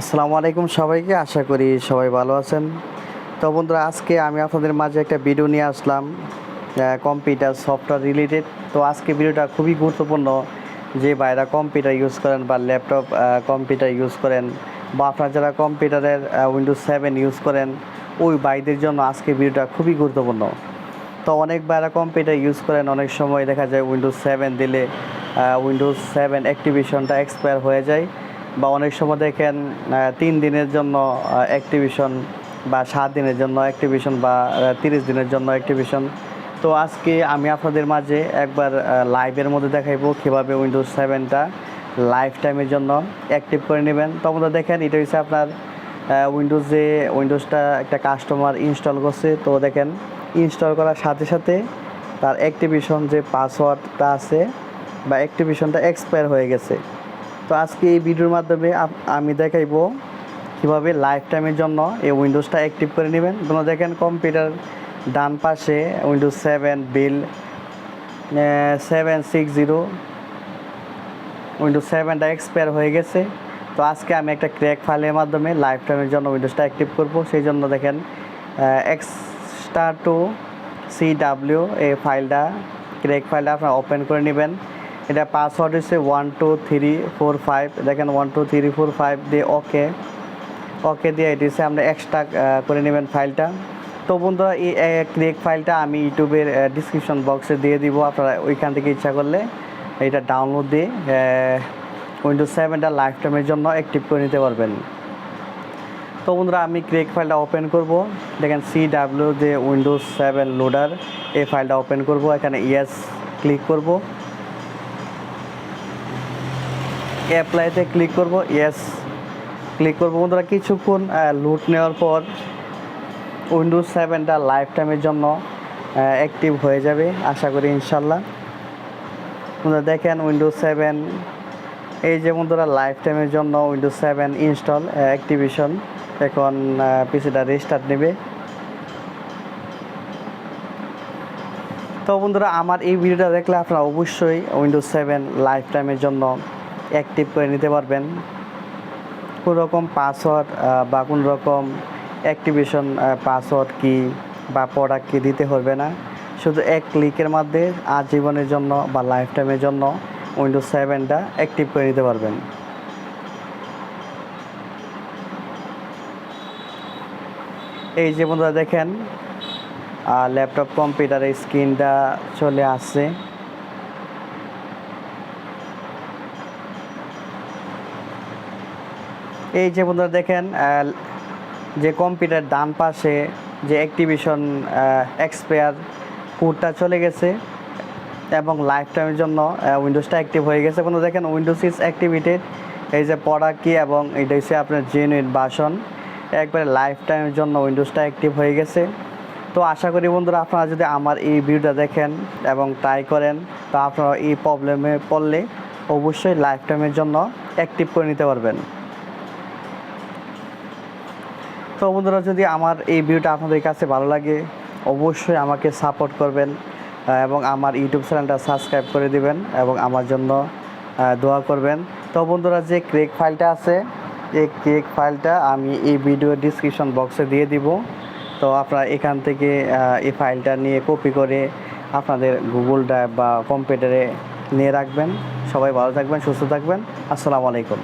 আসসালামু আলাইকুম সবাইকে, আশা করি সবাই ভালো আছেন। তো বন্ধুরা, আজকে আমি আপনাদের মাঝে একটা ভিডিও নিয়ে আসলাম কম্পিউটার সফটওয়্যার রিলেটেড তো আজকে ভিডিওটা খুবই গুরুত্বপূর্ণ যে বাইরা কম্পিউটার ইউজ করেন বা ল্যাপটপ কম্পিউটার ইউজ করেন বা আপনারা যারা কম্পিউটারের উইন্ডোজ সেভেন ইউজ করেন, ওই বাইদের জন্য আজকে ভিডিওটা খুবই গুরুত্বপূর্ণ। তো অনেক বাইরা কম্পিউটার ইউজ করেন, অনেক সময় দেখা যায় উইন্ডোজ সেভেন দিলে উইন্ডোজ সেভেন অ্যাক্টিভেশনটা এক্সপায়ার হয়ে যায়। বা অনেক সময় দেখেন তিন দিনের জন্য অ্যাক্টিভিশন বা সাত দিনের জন্য অ্যাক্টিভিশন বা তিরিশ দিনের জন্য অ্যাক্টিভিশন তো আজকে আমি আপনাদের মাঝে একবার লাইভের মধ্যে দেখাইবো কীভাবে উইন্ডোজ সেভেনটা লাইফ টাইমের জন্য অ্যাক্টিভ করে নেবেন। তো আপনারা দেখেন, এটা হচ্ছে আপনার উইন্ডোজে উইন্ডোজটা একটা কাস্টমার ইনস্টল করছে। তো দেখেন ইনস্টল করার সাথে সাথে তার অ্যাক্টিভিশন যে পাসওয়ার্ডটা আছে বা অ্যাক্টিভিশনটা এক্সপায়ার হয়ে গেছে। তো আজকে এই ভিডিওর মাধ্যমে আমি দেখাইবো কীভাবে লাইফ টাইমের জন্য এই উইন্ডোজটা অ্যাক্টিভ করে নেবেন। তোমরা দেখেন কম্পিউটার ডান পাশে windows seven build seven six zero windows সেভেনটা expire হয়ে গেছে। তো আজকে আমি একটা ক্র্যাক ফাইলের মাধ্যমে লাইফ টাইমের জন্য উইন্ডোজটা অ্যাক্টিভ করব। সেই জন্য দেখেন এক্সট্রা টু সি ডাব্লিউ এই ফাইলটা ক্র্যাক ফাইলটা আপনারা ওপেন করে নেবেন। এটা পাসওয়ার্ড হচ্ছে one two three four five দেখেন one two three four five দিয়ে ওকে ওকে দিয়ে এটি হচ্ছে আমরা এক্সট্রা করে নেবেন ফাইলটা তো বন্ধুরা, এই ক্রেক ফাইলটা আমি ইউটিউবের ডিসক্রিপশন বক্সে দিয়ে দিব। আপনারা ওইখান থেকে ইচ্ছা করলে এটা ডাউনলোড দিয়ে উইন্ডোজ সেভেনটা লাইফ টাইমের জন্য অ্যাক্টিভ করে নিতে পারবেন। তো বন্ধুরা, আমি ক্রেক ফাইলটা ওপেন করব। দেখেন সি ডাব্লিউ যে উইন্ডোজ সেভেন লোডার এই ফাইলটা ওপেন করব। এখানে ইয়েস ক্লিক করব। অ্যাপ্লাইতে ক্লিক করব ইয়েস ক্লিক করব। বন্ধুরা, কিছুক্ষণ লুট নেওয়ার পর উইন্ডোজ সেভেনটা লাইফ টাইমের জন্য অ্যাক্টিভ হয়ে যাবে, আশা করি ইনশাল্লাহ। বন্ধুরা, দেখেন উইন্ডোজ সেভেন এই যে বন্ধুরা লাইফ টাইমের জন্য উইন্ডোজ সেভেন ইনস্টল অ্যাক্টিভেশন এখন পিসিটা রেস্টার্ট নেবে। তো বন্ধুরা, আমার এই ভিডিওটা দেখলে আপনারা অবশ্যই উইন্ডোজ সেভেন লাইফ টাইমের জন্য অ্যাক্টিভ করে নিতে পারবেন। কোনো রকম পাসওয়ার্ড বা কোনো রকম অ্যাক্টিভেশন পাসওয়ার্ড কি বা প্রোডাক্ট কি দিতে হবে না। শুধু এক ক্লিকের মধ্যে আজীবনের জন্য বা লাইফ টাইমের জন্য উইন্ডোজ সেভেনটা অ্যাক্টিভ করে নিতে পারবেন। এই যে বন্ধুরা দেখেন ল্যাপটপ কম্পিউটারের স্ক্রিনটা চলে আসছে। এই যে বন্ধুরা দেখেন যে কম্পিউটার ডান পাশে যে অ্যাক্টিভিশন এক্সপায়ার কোডটা চলে গেছে এবং লাইফ টাইমের জন্য উইন্ডোজটা অ্যাক্টিভ হয়ে গেছে। বন্ধু দেখেন উইন্ডোজ ইজ অ্যাক্টিভেটেড এই যে প্রোডাক্ট কি এবং এটা হচ্ছে আপনার জেনুইন বাসন একবারে লাইফ টাইমের জন্য উইন্ডোজটা অ্যাক্টিভ হয়ে গেছে। তো আশা করি বন্ধুরা আপনারা যদি আমার এই ভিডিওটা দেখেন এবং ট্রাই করেন, তো আপনারা এই প্রবলেমে পড়লে অবশ্যই লাইফ টাইমের জন্য অ্যাক্টিভ করে নিতে পারবেন। তো বন্ধুরা, যদি আমার এই ভিডিওটা আপনাদের কাছে ভালো লাগে, অবশ্যই আমাকে সাপোর্ট করবেন এবং আমার ইউটিউব চ্যানেলটা সাবস্ক্রাইব করে দিবেন এবং আমার জন্য দোয়া করবেন। তো বন্ধুরা, যে ক্রেক ফাইলটা আছে, এই ক্রেক ফাইলটা আমি এই ভিডিও ডিসক্রিপশন বক্সে দিয়ে দিব। তো আপনারা এখান থেকে এই ফাইলটা নিয়ে কপি করে আপনাদের গুগল ড্রাইভ বা কম্পিউটারে নিয়ে রাখবেন। সবাই ভালো থাকবেন, সুস্থ থাকবেন। আসসালামু আলাইকুম।